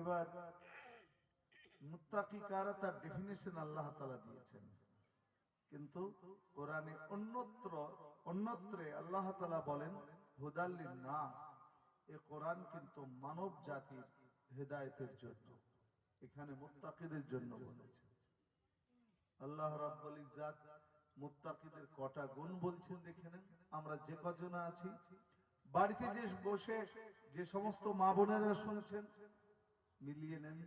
এবার মুত্তাকি কারা তার ডেফিনেশন আল্লাহ তালা দিয়েছেন। কিন্তু কোরআনে অন্যত্র, অন্যত্রে আল্লাহ তালা বলেন হুদাল্লিন নাস এ কোরআন কিন্তু মানব জাতির হেদায়েতের জন্য, এখানে মুত্তাকিদের জন্য বলেছে আল্লাহ রাব্বুল ইজ্জাত মুত্তাকিদের কটা গুণ বলছেন, দেখে নেন। আমরা যে কজন আছি, বাড়িতে যে বসে যে সমস্ত মা বোনেরা শুনছেন মিলিয়ে নেন।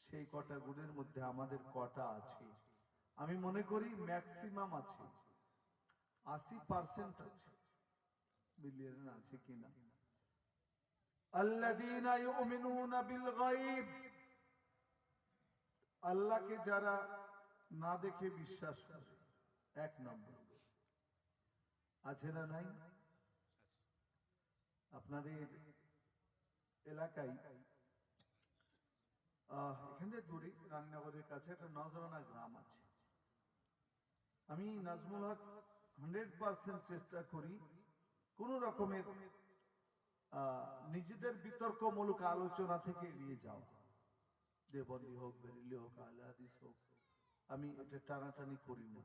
সেই কটা গুণের মধ্যে আমাদের কটা আছে। আমি মনে করি ম্যাক্সিমাম আছে। আশি পার্সেন্ট আছে। মিলিয়ে নেন আছে কিনা আল্লাহকে যারা না দেখে বিশ্বাস করে, এক নম্বর। আছে না নাই? আপনাদের এলাকায় এখান থেকে দূরে রানীনগরের কাছে একটা নজরানা গ্রাম আছে। আমি নাজমুল হক হান্ড্রেড পার্সেন্ট চেষ্টা করি কোন রকমের নিজেদের বিতর্কমূলক আলোচনা থেকে এড়িয়ে যাওয়া। দেবন্দী হোক, বেরিলি হোক আহলে হাদিস হোক, আমি এটা টানাটানি করি না।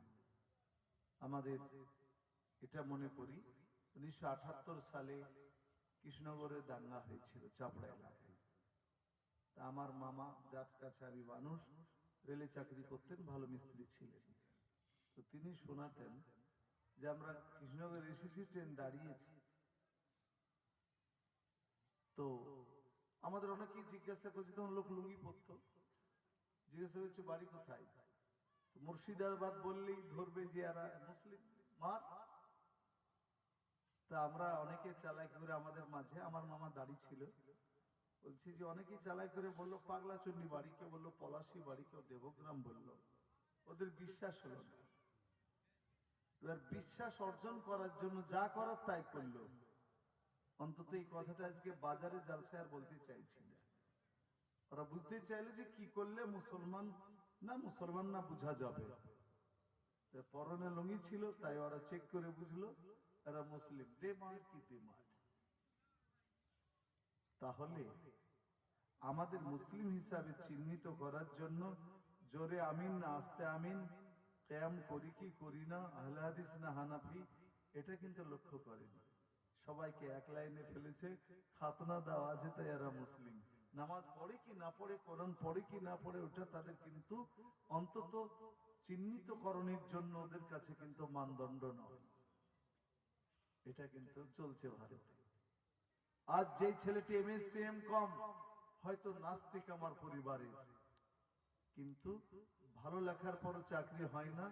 আমাদের এটা মনে করি, উনিশশো সালে কৃষ্ণনগরে দাঙ্গা হয়েছিল, চাপড়া এলাকায়। তা আমার মামা, যার কাছে আমি মানুষ, রেলে চাকরি করতেন, ভালো মিস্ত্রি ছিলেন। তো তিনি শোনাতেন যে আমরা কৃষ্ণনগর এসেছি, ট্রেন দাঁড়িয়েছি। তো আমাদের অনেকেই জিজ্ঞাসা করছে, তখন লোক লুঙ্গি পরতো। জিজ্ঞাসা করছে, বাড়ি কোথায়? মুর্শিদাবাদ বললেই ধরবে যে এরা মুসলিম, মার। তা আমরা অনেকে চালাই করে আমাদের মাঝে, আমার মামা দাড়ি ছিল। বলছি যে অনেকেই চালাই করে বলল পাগলা বাড়ি, কেউ বলল, পলাশি বাড়ি, কেউ দেবগ্রাম বলল। ওদের বিশ্বাস হলো এবার বিশ্বাস অর্জন করার জন্য যা করার তাই করল। অন্তত এই কথাটা আজকে বাজারে আর বলতে চাইছি ওরা বুঝতে চাইলো যে কি করলে মুসলমান না মুসলমান না বোঝা যাবে। পরনে লুঙ্গি ছিল, তাই ওরা চেক করে বুঝলো, এরা মুসলিম। দে মার কি দে মার তাহলে আমাদের মুসলিম হিসাবে চিহ্নিত করার জন্য জোরে আমিন না, আস্তে আমিন, কেয়াম করি কি করি না, আহলে হাদিস না হানাফি, এটা কিন্তু লক্ষ্য করেনি। সবাইকে এক লাইনে ফেলেছে, খাতনা দেওয়া আছে তাই এরা মুসলিম। নামাজ পড়ে কি না পড়ে, কোরআন পড়ে কি না পড়ে, ওটা তাদের কিন্তু অন্তত চিহ্নিতকরণের জন্য ওদের কাছে কিন্তু মানদণ্ড নয়। এটা কিন্তু চলছে ভারতে। আজ যেই ছেলেটি এম কম হয়তো নাস্তিক আমার পরিবারের। কিন্তু ভালো লেখার পরও চাকরি হয় না,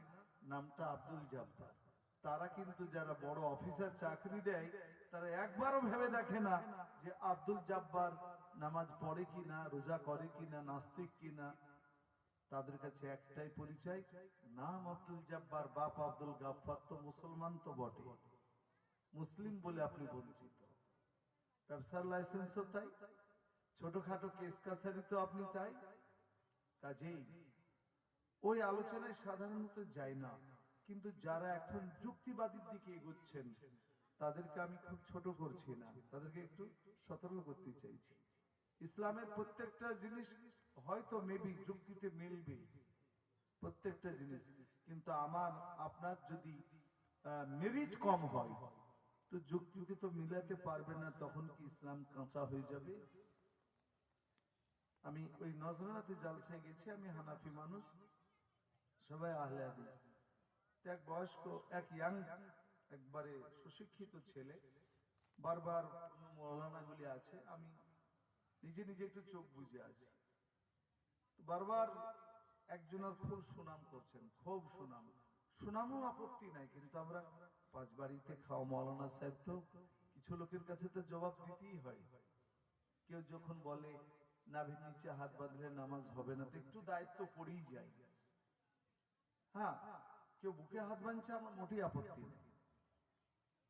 নামটা আব্দুল জব্বার। তারা কিন্তু যারা বড় অফিসার চাকরি দেয়, তারা একবারও ভেবে দেখে না যে আব্দুল জব্বার নামাজ পড়ে কিনা, রোজা করে কিনা, নাস্তিক কিনা। তাদের কাছে একটাই পরিচয়, নাম আব্দুল জব্বার, বাপ আব্দুল গাফফার তো মুসলমান তো বটে। মুসলিম বলে আপনি বঞ্চিত। ব্যবসার লাইসেন্সও তাই। ছোটখাটো কেস কাছারি তো আপনি তাই? কাজেই, ওই আলোচনায় সাধারণত যায় না, কিন্তু যারা এখন যুক্তিবাদীর দিকে এগোচ্ছেন, তাদেরকে আমি খুব ছোট করছি না, তাদেরকে একটু সতর্ক করতে চাইছি। ইসলামের প্রত্যেকটা জিনিস হয়তো মেবি যুক্তিতে মিলবে, প্রত্যেকটা জিনিস, কিন্তু আমার, আপনার যদি মেরিট কম হয়, তো যুক্তিতে তো মিলাতে পারবে না, তখন কি ইসলাম কাঁচা হয়ে যাবে? আমি ওই নজরানাতে জালসায় গেছি, আমি হানাফি মানুষ, সবাই আহলে এক বয়স্ক, এক ইয়াং একবারে সুশিক্ষিত ছেলে, বারবার মৌলানাগুলি আছে, আমি নিজে নিজে একটু চোখ বুঝে আছি। বারবার একজনের খুব সুনাম করছেন, খুব সুনাম। সুনামও আপত্তি নাই, কিন্তু আমরা পাঁচ বাড়িতে খাওয়া মৌলানা সাহেব তো কিছু লোকের কাছে তো জবাব দিতেই হয়। কেউ যখন বলে নাভির নিচে হাত বাঁধলে নামাজ হবে না, তো একটু দায়িত্ব পড়েই হ্যাঁ কেউ বুকে হাত বাঁধছে, আমার মোটেই আপত্তি নেই।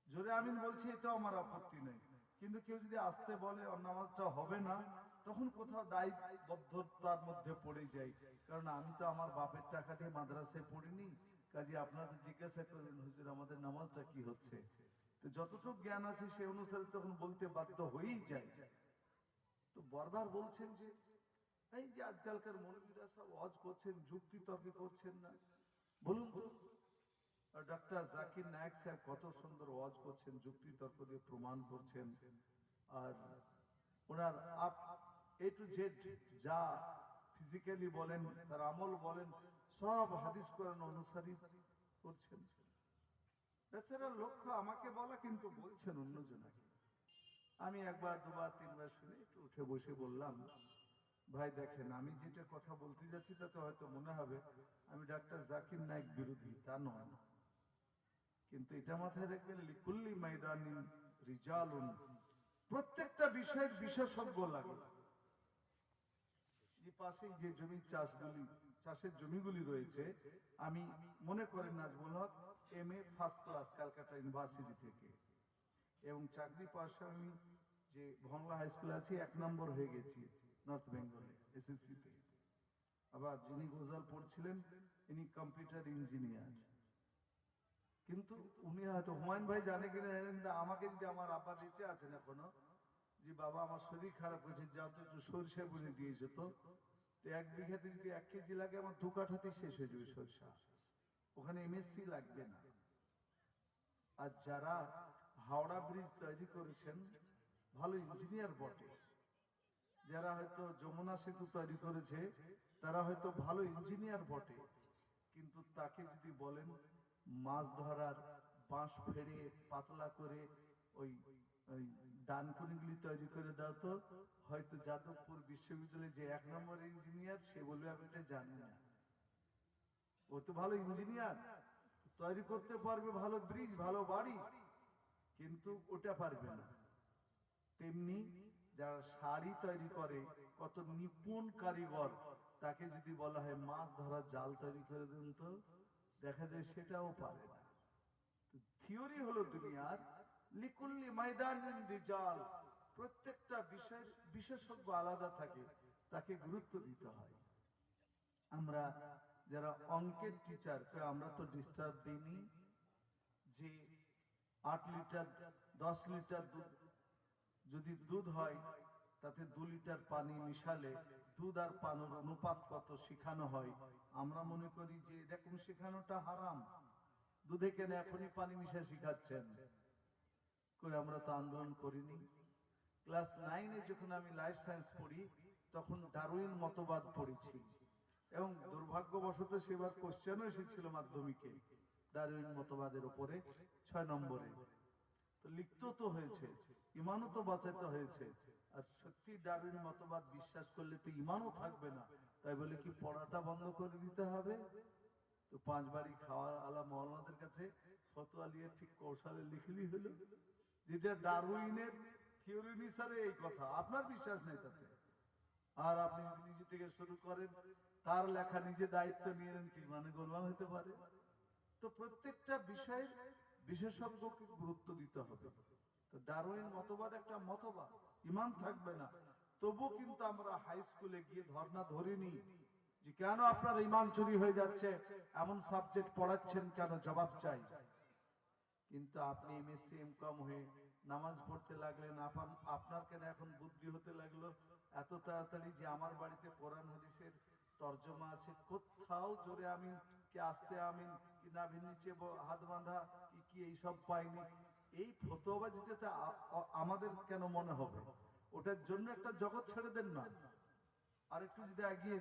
জোরে আমিন বলছি, এটাও আমার আপত্তি নেই। কিন্তু কেউ যদি আসতে বলে নামাজটা হবে না, তখন কোথাও মধ্যে পড়ে যাই। কারণ আমি তো আমার বাপের টাকা দিয়ে মাদ্রাসায় পড়িনি, কাজে আপনাদের জিজ্ঞাসা করেন হুজুর, আমাদের নামাজটা কি হচ্ছে? যতটুকু জ্ঞান আছে সে অনুসারে তখন বলতে বাধ্য হয়েই যায় তো বারবার বলছেন যে, এই যে আজকালকার মৌলবীরা সব ওয়াজ করছেন, যুক্তি তর্কে করছেন না। বলুন তো ডক্টর জাকির নায়ক সাহেব কত সুন্দর ওয়াজ করছেন, যুক্তি তর্ক দিয়ে প্রমাণ করছেন। আর ওনার আপ এ টু জেড যা ফিজিক্যালি বলেন, তার আমল বলেন, সব হাদিস কোরআন অনুসারী করছেন। বেচারা লক্ষ্য আমাকে বলা, কিন্তু বলছেন অন্যজনকে। আমি একবার, দুবার, তিনবার শুনে একটু উঠে বসে বললাম, ভাই দেখেন, আমি যেটা কথা বলতে যাচ্ছি তাতে হয়তো মনে হবে আমি ডাক্তার জাকির নায়ক বিরোধী, তা নয়। কিন্তু এটা মাথায় রাখবেন, লিকুল্লি ময়দানিন রিজালুন, প্রত্যেকটা বিষয়ের বিশেষজ্ঞ লাগে। যে পাশে যে জমি চাষগুলি, চাষের জমিগুলি রয়েছে, আমি মনে করেন Nazmul Haque M A first class Calcutta university থেকে। এবং চাকরি পাশে আমি যে ভংলা হাই স্কুলে আছি এক নম্বর হয়ে গেছি নর্থ বেঙ্গলে এসএসসি তে। আবার যিনি গোজাল পড়ছিলেন ইনি কম্পিউটার ইঞ্জিনিয়ার কিন্তু উনি হয়তো হুমায়ুন ভাই জানে কিনা জানে না, কিন্তু আমাকে যদি আমার আব্বা বেঁচে আছেন এখনও যে বাবা আমার শরীর খারাপ হয়েছে যাও তো একটু সরিষা বুনে দিয়ে যেত তো। এক বিঘাতে যদি এক কেজি লাগে আমার দু কাঠাতেই শেষ হয়ে যাবে সরিষা। ওখানে এমএসসি লাগবে না। আর যারা হাওড়া ব্রিজ তৈরি করেছেন ভালো ইঞ্জিনিয়ার বটে। যারা হয়তো যমুনা সেতু তৈরি করেছে, তারা হয়তো ভালো ইঞ্জিনিয়ার বটে। কিন্তু তাকে যদি বলেন মাছ ধরার বাঁশ ফেরে পাতলা করে ওই ওই ডানকুনিগুলি তৈরি করে দাও তো, হয়তো যাদবপুর বিশ্ববিদ্যালয়ে যে এক নম্বর ইঞ্জিনিয়ার সে বলবে, আমি এটা জানি না। ও তো ভালো ইঞ্জিনিয়ার তৈরি করতে পারবে ভালো ব্রিজ, ভালো বাড়ি। কিন্তু ওটা পারবে না। তেমনি যারা শাড়ি তৈরি করে, কত নিপুণ কারিগর, তাকে যদি বলা হয় মাছ ধরার জাল তৈরি করে দেন তো, দেখা যায় সেটাও পারে না। থিওরি হলো দুনিয়ার, লিকুল্লি ময়দান রিজাল, প্রত্যেকটা বিষয়ের বিশেষজ্ঞ আলাদা থাকে, তাকে গুরুত্ব দিতে হয়। আমরা যারা অঙ্কের টিচার আমরা তো ডিস্টার্ব দিইনি যে আট লিটার, দশ লিটার দুধ। যদি দুধ হয়, তাতে দু লিটার পানি মিশালে দুধ আর পানের অনুপাত কত শেখানো হয়? আমরা মনে করি যে এরকম শেখানোটা হারাম। দুধে কেন এখনই পানি মিশা শিখাচ্ছেন? কই, আমরা তো আন্দোলন করিনি। ক্লাস নাইনে যখন আমি লাইফ সায়েন্স পড়ি, তখন ডারউইন মতবাদ পড়েছি। এবং দুর্ভাগ্যবশত সেবার কোশ্চেনও এসেছিল মাধ্যমিকে। ডারউইন মতবাদের উপরে ছয় নম্বরে। তো তো হয়েছে, ইমানও তো হয়েছে। আর সত্যি মতবাদ বিশ্বাস করলে তো ইমানও থাকবে না। তাই বলে কি পড়াটা বন্ধ করে দিতে হবে? তো পাঁচ বাড়ি খাওয়া আলা কাছে ঠিক কৌশলে লিখলি হলো। যেটা ডারউইনের থিওরি অনুসারে এই কথা, আপনার বিশ্বাস নেই তাতে। আর আপনি যদি নিজে থেকে শুরু করেন, তার লেখা নিজে দায়িত্ব নিয়ে নেন মানে গোলমাল হতে পারে? তো প্রত্যেকটা বিষয়ের বিশেষজ্ঞকে গুরুত্ব দিতে হবে। তো ডারউইন মতবাদ একটা মতবাদ, ইমান থাকবে না। তবু কিন্তু আমরা হাই স্কুলে গিয়ে ধর্ণা ধরিনি যে কেন আপনার ইমান চুরি হয়ে যাচ্ছে, এমন সাবজেক্ট পড়াচ্ছেন কেন, জবাব চাই। কিন্তু আপনি এমএসসি এমকম হয়ে নামাজ পড়তে লাগলেন, আপান- আপনার কেন এখন বুদ্ধি হতে লাগল? এত তাড়াতাড়ি যে আমার বাড়িতে কোরআন হাদিসের তর্জমা আছে, কোথাও জোরে আমিন, কি আস্তে আমিন নাভির নিচে হাত বাঁধা, কি কি এইসব এই আমাদের কেন মনে হবে? ওটার জন্য একটা জগৎ ছেড়ে দেন না। আর একটু যদি এগিয়ে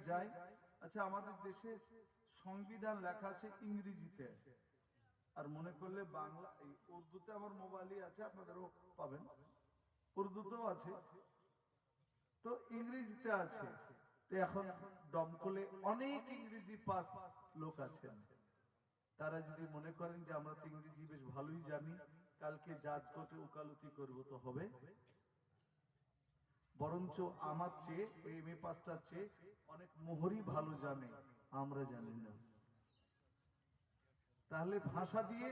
আচ্ছা আমাদের দেশে সংবিধান লেখা আছে ইংরেজিতে। আর মনে করলে বাংলা উর্দুতে আমার মোবাইলই আছে, আপনাদেরও পাবেন। উর্দুতেও আছে। তো ইংরেজিতে আছে। এখন দমকলে অনেক ইংরেজি পাস লোক আছেন। তারা যদি মনে করেন যে আমরা তো ইংরেজি বেশ ভালোই জানি, কালকে জাজ কোর্টে উকালতি করব তো হবে। বরঞ্চ আমার চেয়ে এম এ পাসটার চেয়ে অনেক মোহরই ভালো জানে, আমরা জানি না। তাহলে ভাষা দিয়ে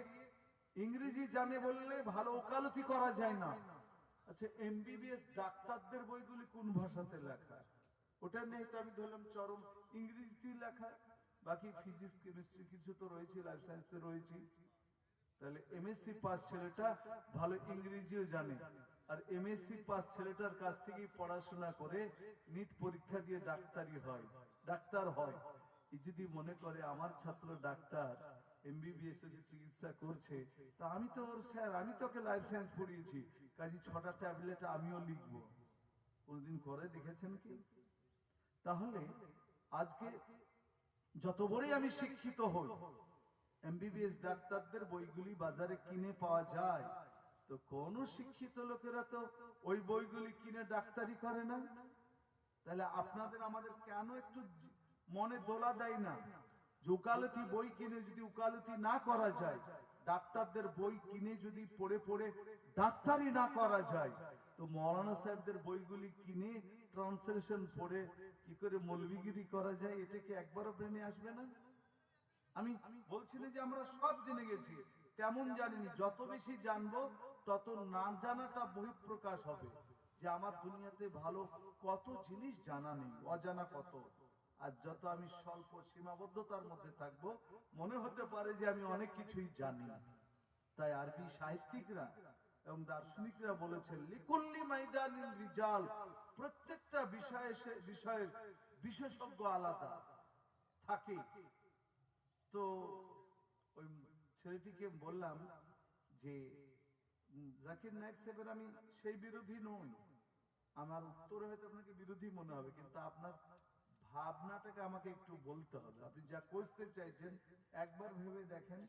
ইংরেজি জানে বললে ভালো ওকালতি করা যায় না। আচ্ছা এমবিবিএস ডাক্তারদের বইগুলি কোন ভাষাতে লেখা? ওটা নেই তো আমি ধরলাম চরম ইংরেজিতে লেখা। বাকি ফিজিক্স কেমিস্ট্রি কিছু তো রয়েছে লাইফ সায়েন্স তো রয়েছে। তাহলে এমএসসি পাস ছেলেটা ভালো ইংরেজিও জানে। আর এমএসসি পাস ছেলেটার কাছ থেকেই পড়াশোনা করে নিট পরীক্ষা দিয়ে ডাক্তারি হয়, ডাক্তার হয়। যদি মনে করে আমার ছাত্র ডাক্তার এমবিবিএস এর চিকিৎসা করছে, তা আমি তো ওর স্যার, আমি তোকে লাইফ সায়েন্স পড়িয়েছি। কাজে ছটা ট্যাবলেট আমিও লিখব। কোনদিন করে দেখেছেন কি? তাহলে আজকে যত বড়ই আমি শিক্ষিত হই এমবিবিএস ডাক্তারদের বইগুলি বাজারে কিনে পাওয়া যায়, তো কোন শিক্ষিত লোকেরা তো ওই বইগুলি কিনে ডাক্তারি করে না। তাহলে আপনাদের আমাদের কেন একটু মনে দোলা দেয় না? যে উকালতি বই কিনে যদি উকালতি না করা যায়, ডাক্তারদের বই কিনে যদি পড়ে পড়ে ডাক্তারি না করা যায়, তো মৌলানা সাহেবদের বইগুলি কিনে ট্রান্সলেশন পড়ে কি করে মৌলবিগিরি করা যায়, এটা কি একবারও ব্রেনে আসবে না? আমি বলছি যে আমরা সব জেনে গেছি, তেমন জানিনি। যত বেশি জানব, তত না জানাটা বহিঃপ্রকাশ হবে যে আমার দুনিয়াতে ভালো কত জিনিস জানা নেই, অজানা কত। আর যত আমি স্বল্প সীমাবদ্ধতার মধ্যে থাকব, মনে হতে পারে যে আমি অনেক কিছুই জানি। তাই আরবি সাহিত্যিকরা এবং দার্শনিকরা বলেছেন, লিকুল্লি মাইদানিন রিজাল প্রত্যেকটা বিষয়ে বিষয়ে বিশেষজ্ঞ আলাদা থাকে। তো ওই ছেলেটিকে বললাম যে জাকির নায়ক সাহেবের আমি সেই বিরোধী নই। আমার উত্তরে হয়তো আপনাকে বিরোধী মনে হবে, কিন্তু আপনার ভাবনাটাকে আমাকে একটু বলতে হবে। আপনি যা কষতে চাইছেন, একবার ভেবে দেখেন।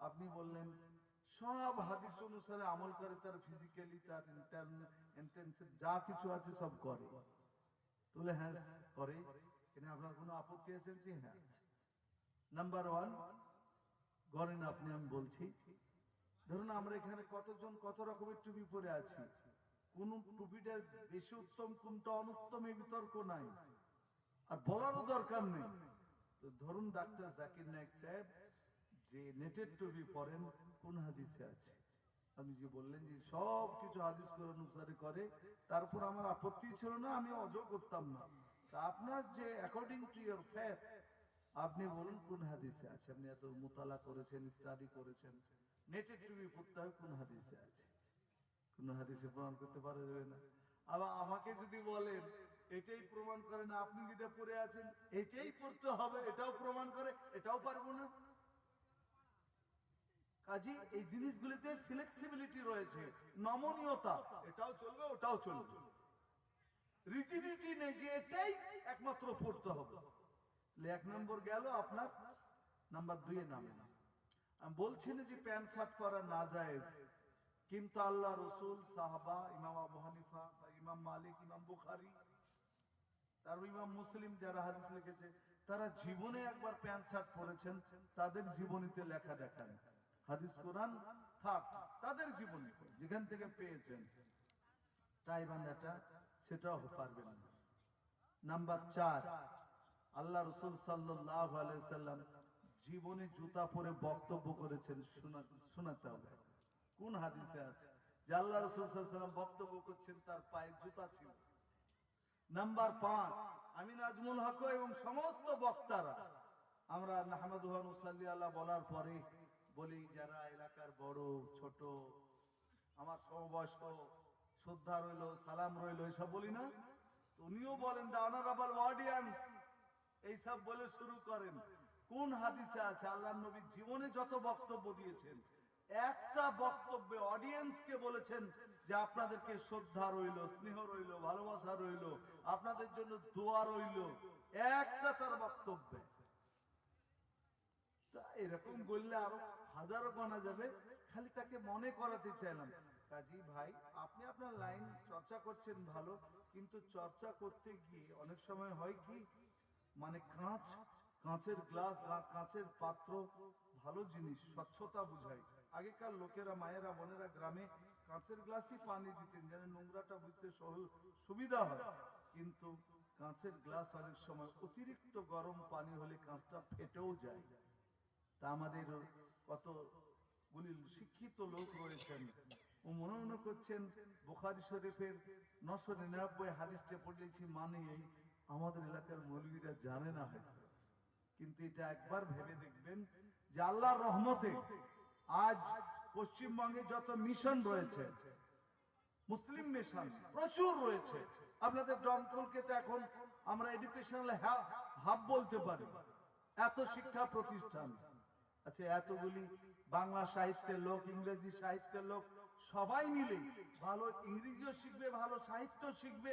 আপনি বললেন, সব হাদিস অনুসারে আমল করে তার ফিজিক্যালি তার ইন্টেন্সিভ যা কিছু আছে সব করে। তুলে হ্যাঁ করে। এখানে আপনার কোনো আপত্তি আছে? যে হ্যাঁ নাম্বার ওয়ান গণেন আপনি, আমি বলছি। ধরুন আমরা এখানে কতজন, কত রকমের টুপি পরে আছি? কোন টুপিটা বেশি উত্তম, কোনটা অনুত্তম এই বিতর্ক নাই। আর বলারও দরকার নেই। তো ধরুন ডাক্তার জাকির নায়ক সাহেব যে নেটের টুপি পরেন, কোন হাদিসে আছে? আপনি যে বললেন যে, সব কিছু হাদিস করে অনুসারে করে, তারপর আমার আপত্তি ছিল না, আমি অজ করতাম না। তা আপনার যে অ্যাকর্ডিং টু ইয়োর ফেথ আপনি বলুন কোন হাদিসে আছে? আপনি এত মোতালা করেছেন স্টাডি করেছেন নেটের টুপি পড়তে হবে কোন হাদিসে আছে? কোন হাদিসে প্রমাণ করতে পারা যাবে না। আবার আমাকে যদি বলেন, এটাই প্রমাণ করে না আপনি যেটা পড়ে আছেন, এটাই পড়তে হবে, এটাও প্রমাণ করে, এটাও পারব না। কাজী এই জিনিসগুলিতে ফ্লেক্সিবিলিটি রয়েছে, নমনীয়তা। এটাও চলবে, ওটাও চলবে। রিজিডিটি নেই যে এটাই একমাত্র পড়তে হবে। এক নম্বর গেল আপনার, নাম্বার দুই এ নামে। না আমি বলছি না যে প্যান্ট শার্ট পরা না যায় কিন্তু আল্লাহ রসুল, সাহাবা, ইমাম আবু হানিফা ইমাম মালিক, ইমাম বুখারি, তার ইমাম মুসলিম যারা হাদিস লিখেছে, তারা জীবনে একবার প্যান্ট শার্ট পরেছেন, তাদের জীবনীতে লেখা দেখান। হাদিস থাক, তাদের জীবনীতে যেখান থেকে পেয়েছেন। টাই বান্ধাটা সেটাও পারবেন না। নাম্বার চার, আল্লাহ রসুল সাল্লাহ আলাইসাল্লাম জীবনে জুতা পরে বক্তব্য করেছেন শোনাতে হবে। কোন হাদিসে আছে যে আল্লাহ রসুল সাল্লাম বক্তব্য করছেন, তার পায়ে জুতা ছিল? নাম্বার পাঁচ আমি নাজমুল হক এবং সমস্ত বক্তারা, আমরা নাহমাদুহান উসাল্লি আল্লাহ বলার পরে বলি, যারা এলাকার বড়, ছোট, আমার সমবয়স্ক, শ্রদ্ধা রইল, সালাম রইল, এসব বলি না। উনিও বলেন দা অনারেবল অডিয়েন্স এইসব বলে শুরু করেন। কোন হাদিসে আছে আল্লাহ নবী জীবনে যত বক্তব্য দিয়েছেন, একটা বক্তব্যে অডিয়েন্সকে বলেছেন যে আপনাদেরকে শ্রদ্ধা রইল, স্নেহ রইল, ভালোবাসা রইল, আপনাদের জন্য দোয়া রইল, একটা তার বক্তব্যে। এরকম বললে আরও হাজারো গণা যাবে, খালি তাকে মনে করাতে চাইলাম কাজী ভাই, আপনি আপনার লাইন চর্চা করছেন ভালো, কিন্তু চর্চা করতে গিয়ে অনেক সময় হয় কি মানে কাঁচ, কাঁচের গ্লাস গাছ কাঁচের পাত্র, ভালো জিনিস, স্বচ্ছতা বুঝায় আগেকার লোকেরা, মায়েরা, বোনেরা গ্রামে কাঁচের গ্লাসই পানি দিতেন, যেন নোংরাটা বুঝতে সুবিধা হয়। কিন্তু কাঁচের গ্লাস অনেক সময় অতিরিক্ত গরম পানি হলে কাঁচটা ফেটেও যায়। তা আমাদের কতগুলি শিক্ষিত লোক রয়েছেন। করছেন বোখারি শরীফের নশো নিরানব্বই হাদিসটা পড়েছি মানে আমাদের এলাকার জানে না হয়তো। কিন্তু এটা একবার ভেবে দেখবেন যে আল্লাহর রহমতে আজ পশ্চিমবঙ্গে যত মিশন রয়েছে, মুসলিম মিশন প্রচুর রয়েছে। আপনাদের দমকলকে তো এখন আমরা এডুকেশনাল হাব বলতে পারি। এত শিক্ষা প্রতিষ্ঠান। আচ্ছা এতগুলি বাংলা সাহিত্যের লোক, ইংরেজি সাহিত্যের লোক, সবাই মিলে ভালো ইংরেজিও শিখবে, ভালো সাহিত্য শিখবে।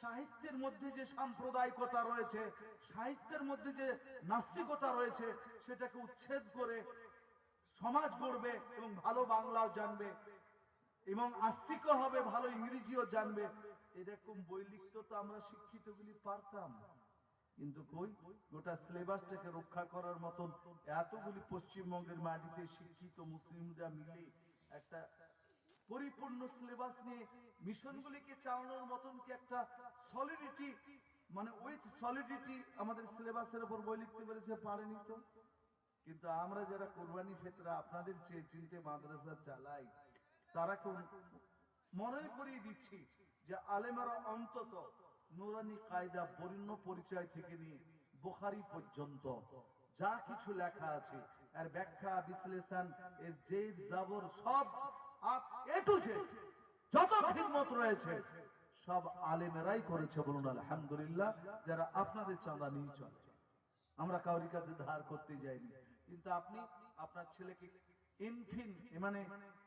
সাহিত্যের মধ্যে যে সাম্প্রদায়িকতা রয়েছে, সাহিত্যের মধ্যে যে নাস্তিকতা রয়েছে, সেটাকে উচ্ছেদ করে সমাজ গড়বে এবং ভালো বাংলাও জানবে এবং আস্তিকও হবে, ভালো ইংরেজিও জানবে। এরকম বই লিখতে তো আমরা শিক্ষিতগুলি পারতাম। কিন্তু কই? গোটা সিলেবাসটাকে রক্ষা করার মতন এতগুলি পশ্চিমবঙ্গের মাটিতে শিক্ষিত মুসলিমরা মিলে একটা পরিপূর্ণ সিলেবাস নিয়ে মিশনগুলিকে চালানোর মতন কি একটা সলিডিটি মানে উইথ সলিডিটি আমাদের সিলেবাসের উপর বই লিখতে পেরেছে? পারেনি তো। কিন্তু আমরা যারা কোরবানি ফেতরা আপনাদের চেয়ে চিনতে মাদ্রাসা চালাই, তারা কেউ মনে করিয়ে দিচ্ছি যে আলেমারা অন্তত নুরানি কায়দা বর্ণ পরিচয় থেকে নিয়ে বোখারি পর্যন্ত যা কিছু লেখা আছে, এর ব্যাখ্যা, বিশ্লেষণ, এর জের, জাবর, সব কাছে ধার করতে যাইনি, কিন্তু আপনি আপনার ছেলেকে মানে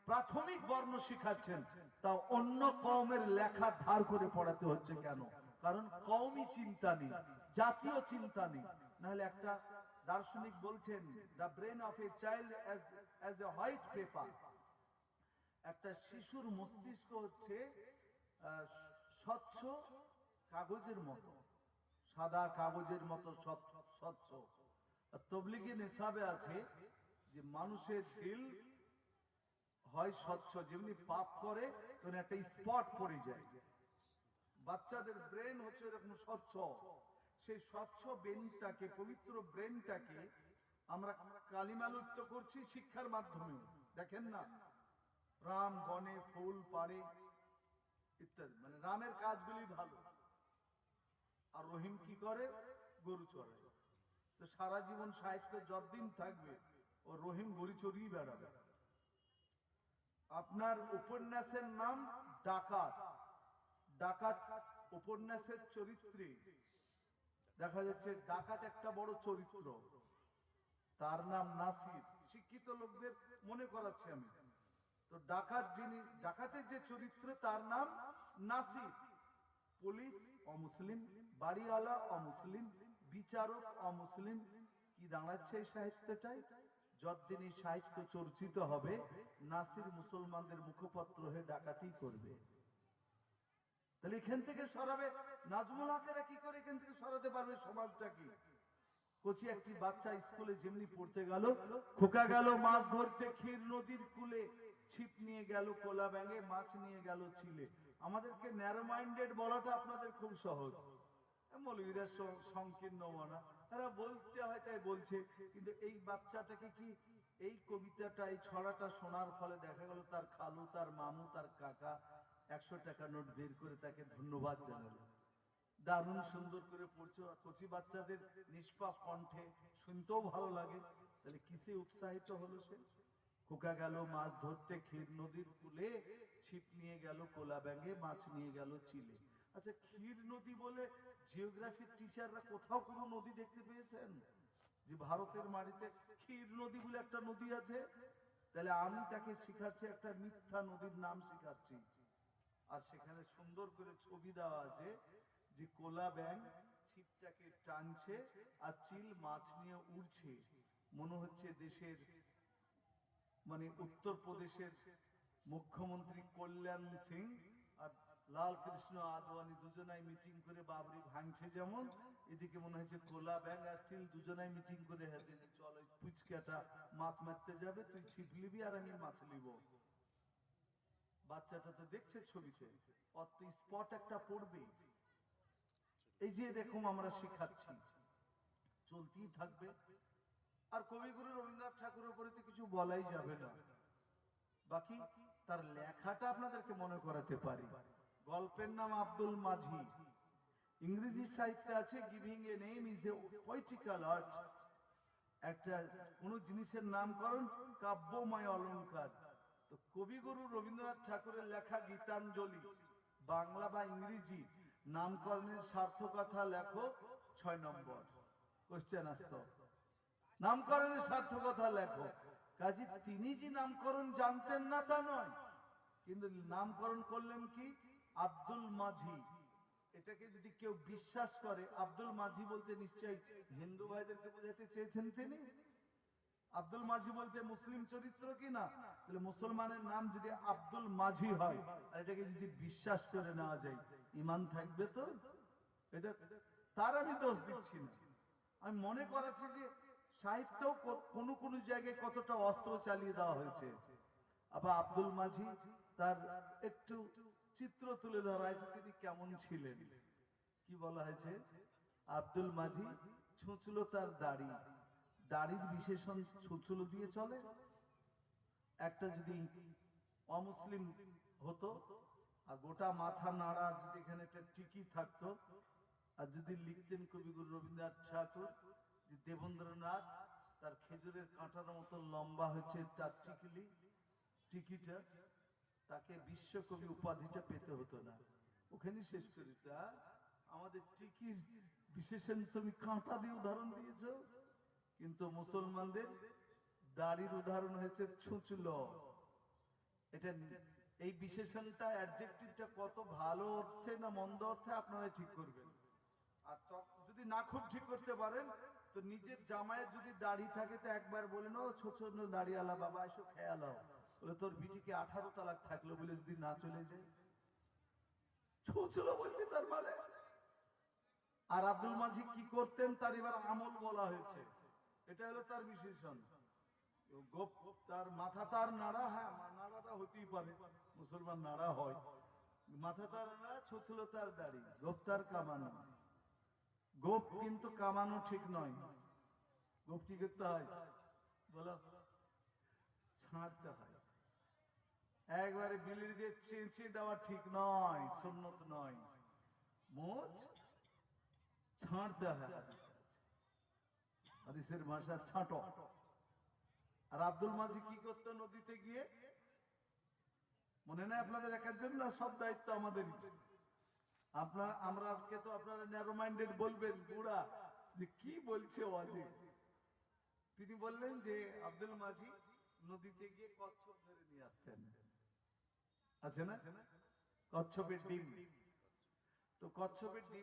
প্রাথমিক বর্ণ শিখাচ্ছেন তা অন্য কওমের লেখা ধার করে পড়াতে হচ্ছে কেন? কারণ কওমি চিন্তা নেই, জাতীয় চিন্তা নেই। নাহলে একটা দার্শনিক বলছেন the brain of a child as a white paper একটা শিশুর মস্তিষ্ক হচ্ছে স্বচ্ছ কাগজের মতো, সাদা কাগজের মতো স্বচ্ছ- তবলিগি নিসাবে আছে যে মানুষের দিল হয় স্বচ্ছ, যেমনি পাপ করে তখন একটা স্পট পড়ে যায়। বাচ্চাদের ব্রেন হচ্ছে এরকম স্বচ্ছ। সেই স্বচ্ছ ব্রেনটাকে পবিত্র ব্রেনটাকে আমরা কালিমালুপ্ত করছি শিক্ষার মাধ্যমে দেখেন না? রাম বনে ফুল পাড়ে, ইত্যাদি। মানে রামের কাজগুলি ভালো। আর রহিম কি করে? গরু চড়ায়। তো সারা জীবন সাহিত্য যতদিন থাকবে, ও রহিম গরু চড়িয়ে বেড়াবে। আপনার উপন্যাসের নাম ডাকাত। ডাকাত উপন্যাসের চরিত্রে। দেখা যাচ্ছে ডাকাত একটা বড় চরিত্র। তার নাম নাসির। শিক্ষিত লোকদের মনে করাচ্ছি আমি। তো ডাকাত যিনি, ডাকাতের যে চরিত্র তার নাম নাসির। পুলিশ অমুসলিম, বাড়িওয়ালা অমুসলিম, বিচারক অমুসলিম। কি দাঁড়াচ্ছে এই সাহিত্যটাই যতদিন এই সাহিত্য চর্চিত হবে, নাসির মুসলমানদের মুখপত্র হয়ে ডাকাতি করবে। তাহলে এখান থেকে সরাবে। নাজমুল কি করে এখান থেকে সরাতে পারবে? সমাজটা কি? কচি একটি বাচ্চা স্কুলে যেমনি পড়তে গেল, খোকা গেল, মাছ ধরতে, ক্ষীর নদীর কূলে ছিপ নিয়ে গেল, কোলা ব্যাঙে মাছ নিয়ে গেল চিলে। আমাদেরকে ন্যারো মাইন্ডেড বলাটা আপনাদের খুব সহজ। মৌলবীরা সংকীর্ণ মনা। এরা বলতে হয়, তাই বলছে। কিন্তু এই বাচ্চাটাকে কি এই কবিতাটা, এই ছড়াটা শোনার ফলে দেখা গেল তার খালু, তার মামু, তার কাকা একশো টাকা নোট বের করে তাকে ধন্যবাদ জানালো। দারুণ সুন্দর করে পড়ছো। কচি বাচ্চাদের নিষ্পাপ কণ্ঠে শুনতেও ভালো লাগে। তাহলে কিসে উৎসাহিত হলো সে? খোকা গেল মাছ ধরতে ক্ষীর নদীর কূলে, ছিপ নিয়ে গেল কোলা ব্যাঙে, মাছ নিয়ে গেল চিলে। আচ্ছা ক্ষীর নদী বলে জিওগ্রাফির টিচাররা কোথাও কোনো নদী দেখতে পেয়েছেন? যে ভারতের মাটিতে ক্ষীর নদী বলে একটা নদী আছে? তাহলে আমি তাকে শিখাচ্ছি একটা মিথ্যা নদীর নাম শিখাচ্ছি। আর সেখানে সুন্দর করে ছবি দেওয়া আছে যে কোলা ব্যাং ছিপটাকে টানছে আর চিল মাছ নিয়ে উড়ছে। মনে হচ্ছে দেশের মানে উত্তর প্রদেশের মুখ্যমন্ত্রী কল্যাণ সিং আর লাল কৃষ্ণ আদওয়ানি দুজনাই মিটিং করে বাবরি ভাঙছে যেমন। এদিকে মনে হচ্ছে কোলা ব্যাং আর চিল দুজনাই মিটিং করে হয়েছে যে চল ওই পুচকাটা মাছ মারতে যাবে, তুই ছিপ নিবি আর আমি মাছ নিব। বাচ্চাটা তো দেখছে ছবিতে অত স্পট একটা পড়বে। এই যে এরকম আমরা শিখাচ্ছি। চলতেই থাকবে। আর কবিগুরু রবীন্দ্রনাথ ঠাকুরের উপরে তো কিছু বলাই যাবে না। বাকি, তার লেখাটা আপনাদেরকে মনে করাতে পারি। গল্পের নাম আব্দুল মাঝি। ইংরেজি সাহিত্যে আছে giving a name is a poetical art একটা, কোন জিনিসের নামকরণ কাব্যময় অলংকার। কবিগুরু রবীন্দ্রনাথ ঠাকুরের লেখা গীতাঞ্জলি, বাংলা বা ইংরেজি, নামকরণের সার্থকতা লেখো ছয় নম্বর। কোশ্চেন আসতো। নামকরণের সার্থকতা লেখো। কাজী তিনি যে নামকরণ জানতেন না তা নয়, কিন্তু নামকরণ করলেন কি? আব্দুল মাঝি। এটাকে যদি কেউ বিশ্বাস করে, আব্দুল মাঝি বলতে নিশ্চয়ই হিন্দু ভাইদেরকে বোঝাতে চেয়েছেন তিনি? আব্দুল মাঝি বলতে মুসলিম চরিত্র কি না? তাহলে মুসলমানের নাম যদি আব্দুল মাঝি হয়, আর এটাকে যদি বিশ্বাস করে নেওয়া যায় ইমান থাকবে তো? এটা, তার আমি দোষ দিচ্ছি না। আমি মনে করাচ্ছি যে সাহিত্যেও কো- কোনো কোনো জায়গায় কতটা অস্ত্র চালিয়ে দেওয়া হয়েছে। আবার আব্দুল মাঝি তার একটু চিত্র তুলে ধরা হয়েছে, তিনি কেমন ছিলেন? কি বলা হয়েছে? আব্দুল মাঝি ছুঁচলো তার দাড়ি। দাড়ির বিশেষণ ছুঁচলো দিয়ে চলে। একটা যদি অমুসলিম হতো, আর গোটা মাথা নাড়া যদি এখানে একটা টিকি থাকতো, আর যদি লিখতেন কবিগুরু রবীন্দ্রনাথ ঠাকুর যে দেবেন্দ্রনাথ তার খেজুরের কাঁটার মতো লম্বা হয়েছে চার টিকিলি টিকিটা, তাকে বিশ্বকবি উপাধিটা পেতে হতো না। ওখানে শেষ করি। আমাদের টিকির বিশেষণ তুমি কাঁটা দিয়ে উদাহরণ দিয়েছ। কিন্তু মুসলমানদের দাড়ির উদাহরণ হয়েছে ছুঁচল। এটা এই বিশেষণটা অ্যাডজেক্টিভটা কত ভালো অর্থে না মন্দ অর্থে আপনারা ঠিক করবেন। আর যদি না খুব ঠিক করতে পারেন, তো নিজের জামাইয়ের যদি দাড়ি থাকে, তো একবার বলেন ও ছোট ছোট দাড়িওয়ালা বাবা, এসো খেয়ালাও বলে, তোর বিটিকে আঠারো তালাক থাকল বলে যদি না চলে যায়? বলছে তার মানে। আর আব্দুল মাঝি কি করতেন, তার এবার আমল বলা হয়েছে। এটা হলো তার বিশেষণ। গোপ, তার মাথা তার নাড়া হ্যাঁ নাড়াটা হতেই পারে, মুসলমান নাড়া হয়। মাথা তার নাড়া ছোচল তার দাড়ি, গোপ তার কামানো। গোপ কিন্তু কামানো ঠিক নয়। গোপ কি করতে হয়? বলো। ছাড়তে হয়। একবারে বিলির দিয়ে চেঁচে দেওয়া ঠিক নয়, সুন্নত নয়। মোচ, ছাড়তে হয়। হাদিসের ভাষা ছাঁটো। আর আব্দুল মাঝি কি করতো নদীতে গিয়ে? মনে নাই আপনাদের একার জন্য না, সব দায়িত্ব আমাদের। আপনার তো আপনারা ন্যারো মাইন্ডেড বলবেন, বুড়া, যে কি বলছে তিনি বললেন যে, আব্দুল মাঝি নদীতে গিয়ে কচ্ছপ ধরে নিয়ে আসতেন। আছে না? কচ্ছপের ডিম। তো কচ্ছপের ডিম